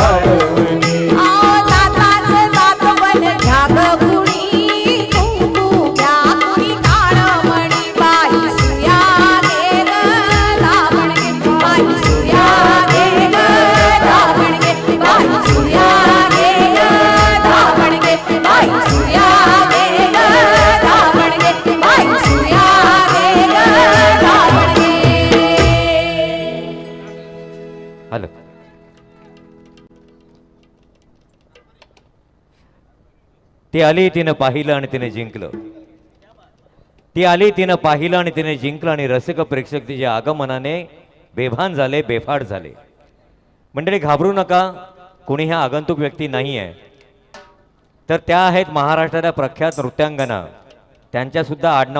भरवनी ती आली तिनं पाहिलं आणि तिने जिंकलं. ती आली तिनं पाहिलं आणि तिने जिंकलं आणि रसिक प्रेक्षक तिच्या आगमनाने बेभान झाले बेफाड झाले. मंडळी घाबरू नका. कोणी ह्या आगंतुक व्यक्ती नाही आहे तर त्या आहेत महाराष्ट्राच्या प्रख्यात नृत्यांगना. त्यांच्या सुद्धा आडनाव